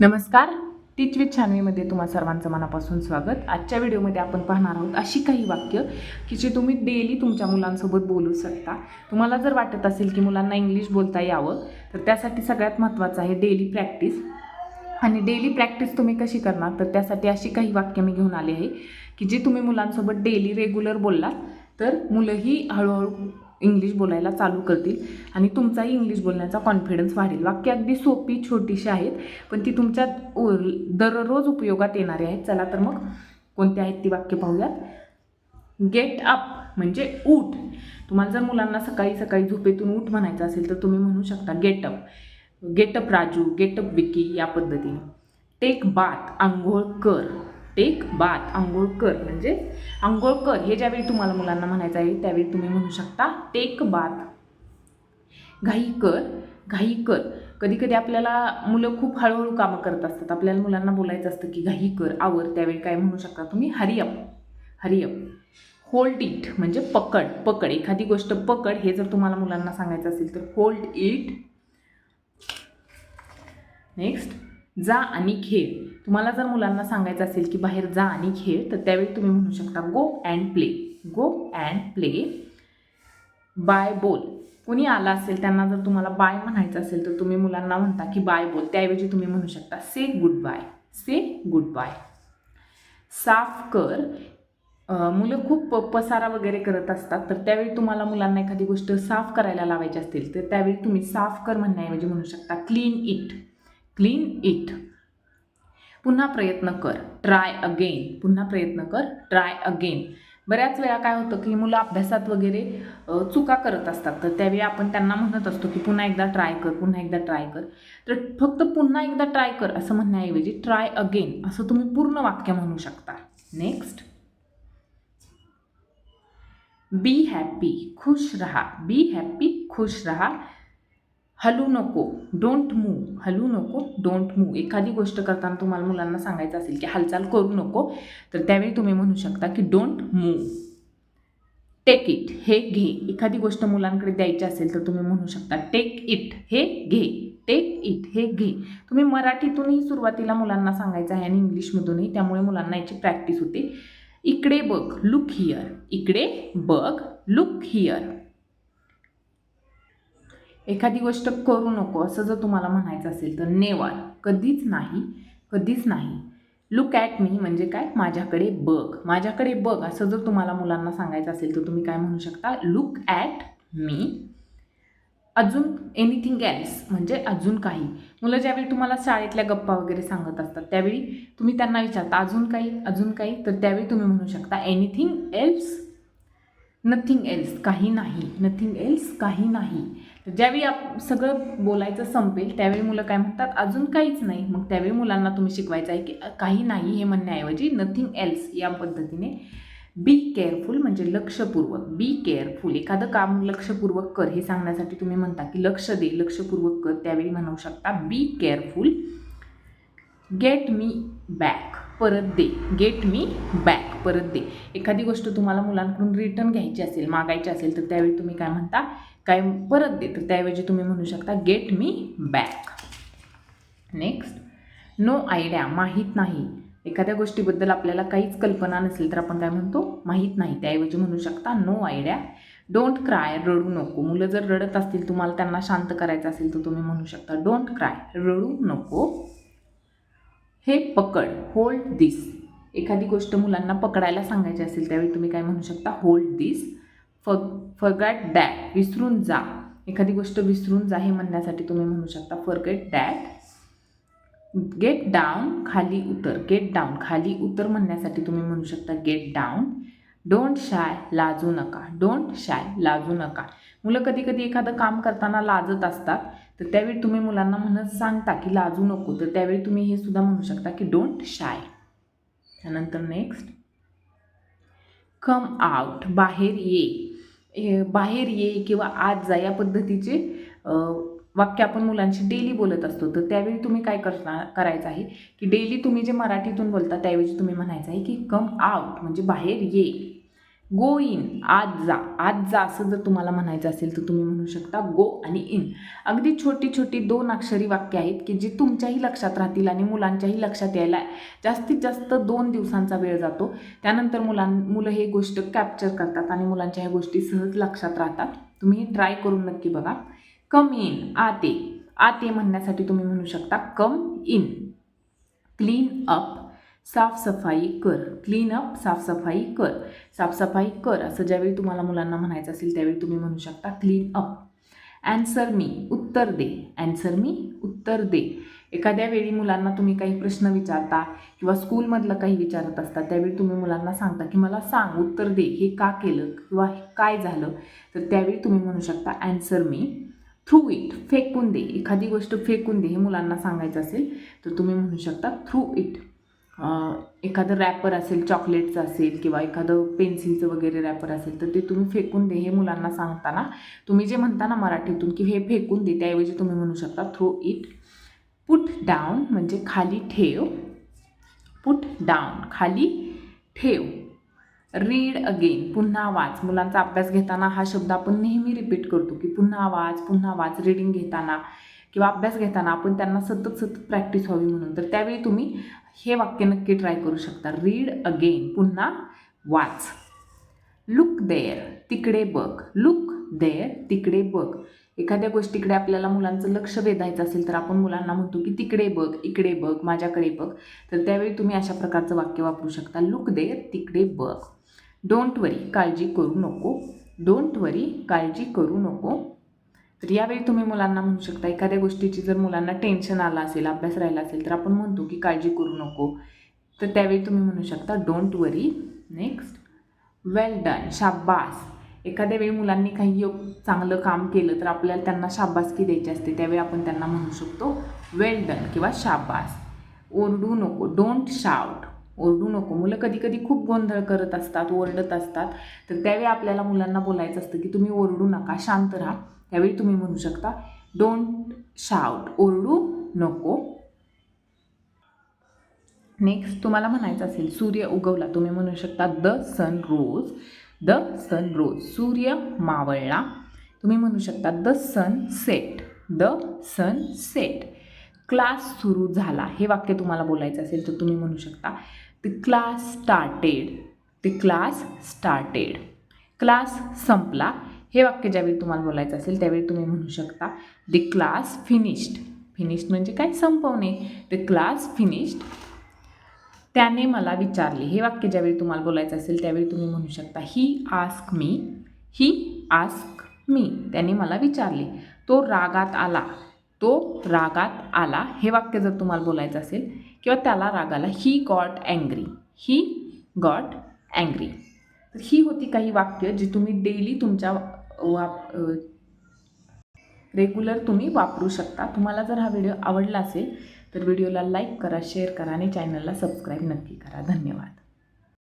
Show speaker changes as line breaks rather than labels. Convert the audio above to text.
नमस्कार. टीच विथ छानवीमध्ये तुम्हा सर्वांचं मनापासून स्वागत. आजच्या व्हिडिओमध्ये आपण पाहणार आहोत अशी काही वाक्य की जे तुम्ही डेली तुमच्या मुलांसोबत बोलू शकता. तुम्हाला जर वाटत असेल की मुलांना इंग्लिश बोलता यावं तर त्यासाठी सगळ्यात महत्त्वाचं आहे डेली प्रॅक्टिस आणि डेली प्रॅक्टिस तुम्ही कशी करणार? तर त्यासाठी अशी काही वाक्य मी घेऊन आली आहे की जी तुम्ही मुलांसोबत डेली रेग्युलर बोललात तर मुलंही हळूहळू इंग्लिश बोलायला चालू करतील. आणि तुमचाही इंग्लिश बोलण्याचा कॉन्फिडन्स वाढेल. वाक्य अगदी सोपी छोटीशी आहेत पण ती तुमच्या दररोज उपयोगात येणारी आहेत. चला तर मग कोणती आहेत ती वाक्य पाहूयात. गेट अप म्हणजे उठ. तुम्हाला जर मुलांना सकाळी सकाळी झोपेतून उठ म्हणायचं असेल तर तुम्ही म्हणू शकता get up get up Raju get up Vicky या पद्धतीने. टेक बाथ आंघोळ कर. टेक बाथ आंघोळ कर म्हणजे आंघोळ कर हे ज्यावेळी तुम्हाला मुलांना म्हणायचं आहे त्यावेळी तुम्ही म्हणू शकता टेक बाथ घाई कर घाई कर कधी कधी आपल्याला मुलं खूप हळूहळू कामं करत असतात. आपल्याला मुलांना बोलायचं असतं की घाई कर आवर. त्यावेळी काय म्हणू शकता तुम्ही? हरिअप हरिअप होल्ड इट म्हणजे पकड पकड. एखादी गोष्ट पकड हे जर तुम्हाला मुलांना सांगायचं असेल तर होल्ड इट नेक्स्ट जा आणि खेळ. तुम्हाला जर मुलांना सांगायचं असेल की बाहेर जा आणि खेळ तर त्यावेळी तुम्ही म्हणू शकता go and play go and play bye बोल कोणी आला असेल त्यांना जर तुम्हाला बाय म्हणायचं असेल तर तुम्ही मुलांना म्हणता की बाय बोल त्याऐवजी तुम्ही म्हणू शकता say goodbye say goodbye साफ कर. मुलं खूप पसारा वगैरे करत असतात तर त्यावेळी तुम्हाला मुलांना एखादी गोष्ट साफ करायला लावायची असतील तर त्यावेळी तुम्ही साफ कर म्हणण्याऐवजी म्हणू शकता क्लीन इट क्लीन इट. पुन्हा प्रयत्न कर. Try again. पुन्हा प्रयत्न कर. Try again. बऱ्याच वेळा काय होतं की मुलं अभ्यासात वगैरे चुका करत असतात. तर त्यावेळी आपण त्यांना म्हणत असतो की पुन्हा एकदा ट्राय कर पुन्हा एकदा ट्राय कर. तर फक्त पुन्हा एकदा ट्राय कर असं म्हणण्याऐवजी ट्राय अगेन असं तुम्ही पूर्ण वाक्य म्हणू शकता. नेक्स्ट. Be happy. खुश रहा. बी हॅपी खुश रहा. हलू नको डोंट मूव हलू नको डोंट मूव एखादी गोष्ट करताना तुम्हाला मुलांना सांगायचं असेल की हालचाल करू नको तर त्यावेळी तुम्ही म्हणू शकता की डोंट मूव टेक इट हे घे. एखादी गोष्ट मुलांकडे द्यायची असेल तर तुम्ही म्हणू शकता टेक इट हे घे. टेक इट हे घे. तुम्ही मराठीतूनही सुरुवातीला मुलांना सांगायचं आहे आणि इंग्लिशमधूनही त्यामुळे मुलांना याची प्रॅक्टिस होते. इकडे बघ लुक हिअर इकडे बघ लुक हिअर एखादी गोष्ट करू नको असं जर तुम्हाला म्हणायचं असेल तर नेवार. कधीच नाही कधीच नाही. लुक ॲट मी म्हणजे काय? माझ्याकडे बघ. माझ्याकडे बघ असं जर तुम्हाला मुलांना सांगायचं असेल तर तुम्ही काय म्हणू शकता? लुक ॲट मी अजून एनिथिंग एल्स म्हणजे अजून काही. मुलं ज्यावेळी तुम्हाला शाळेतल्या गप्पा वगैरे सांगत असतात त्यावेळी तुम्ही त्यांना विचारता अजून काही? अजून काही? तर त्यावेळी तुम्ही म्हणू शकता एनिथिंग एल्स नथिंग एल्स काही नाही. नथिंग एल्स काही नाही. तर ज्यावेळी आप सगळं बोलायचं संपेल त्यावेळी मुलं काय म्हणतात अजून काहीच नाही. मग त्यावेळी मुलांना तुम्ही शिकवायचं आहे की काही नाही हे म्हणण्याऐवजी नथिंग एल्स या पद्धतीने बी केअरफुल म्हणजे लक्षपूर्वक बी केअरफुल एखादं काम लक्षपूर्वक कर हे सांगण्यासाठी तुम्ही म्हणता की लक्ष दे लक्षपूर्वक कर. त्यावेळी म्हणू शकता be careful get me back परत दे. गेट मी बॅक परत दे. एखादी गोष्ट तुम्हाला मुलांकडून रिटर्न घ्यायची असेल मागायची असेल तर त्यावेळी तुम्ही काय म्हणता? काय परत दे. तर त्याऐवजी तुम्ही म्हणू शकता get me back next no idea माहीत नाही. एखाद्या गोष्टीबद्दल आपल्याला काहीच कल्पना नसेल तर आपण काय म्हणतो? माहीत नाही. त्याऐवजी म्हणू शकता नो आयडिया डोंट क्राय रडू नको. मुलं जर रडत असतील तुम्हाला त्यांना शांत करायचं असेल तर तुम्ही म्हणू शकता डोंट क्राय रडू नको. हे पकड होल्ड दिस एखादी गोष्ट मुलांना पकडायला सांगायची असेल त्यावेळी तुम्ही काय म्हणू शकता? होल्ड दिस फ फगॅट दॅट विसरून जा. एखादी गोष्ट विसरून जा हे म्हणण्यासाठी तुम्ही म्हणू शकता फॉरगेट दॅट गेट डाऊन खाली उतर. गेट डाऊन खाली उतर म्हणण्यासाठी तुम्ही म्हणू शकता गेट डाऊन डोंट शाय लाजू नका. डोंट शाय लाजू नका. मुलं कधी कधी एखादं काम करताना लाजत असतात. तर त्यावेळी तुम्ही मुलांना म्हणत सांगता की लाजू नको. तर त्यावेळी तुम्ही हे सुद्धा म्हणू शकता की डोंट शाय त्यानंतर नेक्स्ट कम आउट बाहेर ये. बाहेर ये किंवा आज जा या पद्धतीचे वाक्य आपण मुलांशी डेली बोलत असतो. तर त्यावेळी तुम्ही काय करणार करायचं आहे? की डेली तुम्ही जे मराठीतून बोलता त्याऐवजी तुम्ही म्हणायचं आहे की कम आउट म्हणजे बाहेर ये. गो इन आज जा. आज जा असं जर तुम्हाला म्हणायचं असेल तर तुम्ही म्हणू शकता गो आणि इन अगदी छोटी छोटी दोन अक्षरी वाक्य आहेत की जी तुमच्याही लक्षात राहतील आणि मुलांच्याही लक्षात यायला जास्तीत जास्त दोन दिवसांचा वेळ जातो. त्यानंतर मुलां मुलं हे गोष्ट कॅप्चर करतात आणि मुलांच्या ह्या गोष्टी सहज लक्षात राहतात. तुम्ही ट्राय करून नक्की बघा. कम इन आते. आते म्हणण्यासाठी तुम्ही म्हणू शकता कम इन. क्लीन अप साफसफाई कर. क्लीन अप साफसफाई कर. साफसफाई कर असं ज्यावेळी तुम्हाला मुलांना म्हणायचं असेल त्यावेळी तुम्ही म्हणू शकता क्लीन अप. ॲन्सर मी उत्तर दे. अँसर मी उत्तर दे. एखाद्या वेळी मुलांना तुम्ही काही प्रश्न विचारता किंवा स्कूलमधलं काही विचारत असता त्यावेळी तुम्ही मुलांना सांगता की मला सांग उत्तर दे. हे का केलं किंवा हे काय झालं? तर त्यावेळी तुम्ही म्हणू शकता ॲन्सर मी थ्रू इट फेकून दे एखादी गोष्ट फेकून दे हे मुलांना सांगायचं असेल तर तुम्ही म्हणू शकता थ्रू इट एखादं रॅपर असेल चॉकलेटचं असेल किंवा एखादं पेन्सिलचं वगैरे रॅपर असेल तर ते तुम्ही फेकून दे हे मुलांना सांगताना तुम्ही जे म्हणता ना मराठीतून की हे फेकून दे त्याऐवजी तुम्ही म्हणू शकता थ्रू इट पुट डाऊन म्हणजे खाली ठेव. पुट डाऊन खाली ठेव. रीड अगेन पुन्हा वाच. मुलांचा अभ्यास घेताना हा शब्द आपण नेहमी रिपीट करतो की पुन्हा वाच पुन्हा वाच. रीडिंग घेताना किंवा अभ्यास घेताना आपण त्यांना सतत सतत प्रॅक्टिस व्हावी म्हणून. तर त्यावेळी तुम्ही हे वाक्य नक्की ट्राय करू शकता. रीड अगेन पुन्हा वाच. लुक देअर तिकडे बघ. लुक देअर तिकडे बघ. एखाद्या गोष्टीकडे आपल्याला मुलांचं लक्ष वेधायचं असेल तर आपण मुलांना म्हणतो की तिकडे बघ इकडे बघ माझ्याकडे बघ. तर त्यावेळी तुम्ही अशा प्रकारचं वाक्य वापरू शकता. लुक देअर तिकडे बघ. डोंट वरी काळजी करू नको. डोंट वरी काळजी करू नको. तर यावेळी तुम्ही मुलांना म्हणू शकता एखाद्या गोष्टीची जर मुलांना टेन्शन आलं असेल अभ्यास राहिला असेल तर आपण म्हणतो की काळजी करू नको. तर त्यावेळी तुम्ही म्हणू शकता don't worry next well done शाब्बास एखाद्या वेळी मुलांनी काही योग चांगलं काम केलं तर आपल्याला त्यांना शाब्बासकी द्यायची असते. त्यावेळी आपण त्यांना म्हणू शकतो वेल डन किंवा शाब्बास ओरडू नको डोंट शाउट ओरडू नको. मुलं कधी कधी खूप गोंधळ करत असतात ओरडत असतात. तर त्यावेळी आपल्याला मुलांना बोलायचं असतं की तुम्ही ओरडू नका शांत राहा. त्यावेळी तुम्ही म्हणू शकता डोंट शाउट ओरडू नको. नेक्स्ट तुम्हाला म्हणायचं असेल सूर्य उगवला. तुम्ही म्हणू शकता द सन रोज द सन रोज सूर्य मावळला. तुम्ही म्हणू शकता the sun set the sun set class सुरू झाला. हे वाक्य तुम्हाला बोलायचं असेल तर तुम्ही म्हणू शकता the class started the class started class संपला. हे वाक्य ज्यावेळी तुम्हाला बोलायचं असेल त्यावेळी तुम्ही म्हणू शकता द क्लास फिनिश्ड फिनिश्ड म्हणजे काय? संपवणे. द क्लास फिनिश्ड त्याने मला विचारले. हे वाक्य ज्यावेळी तुम्हाला बोलायचं असेल त्यावेळी तुम्ही म्हणू शकता he ask me he ask me त्याने मला विचारले. तो रागात आला. तो रागात आला. हे वाक्य जर तुम्हाला बोलायचं असेल किंवा त्याला राग आला he got angry he got angry तर ही होती काही वाक्य जी तुम्ही डेली तुमच्या वाप रेग्युलर तुम्ही वापरू शकता. तुम्हाला जर हा व्हिडिओ आवडला असेल तर व्हिडिओला लाईक करा शेअर करा आणि चॅनलला सबस्क्राईब नक्की करा. धन्यवाद.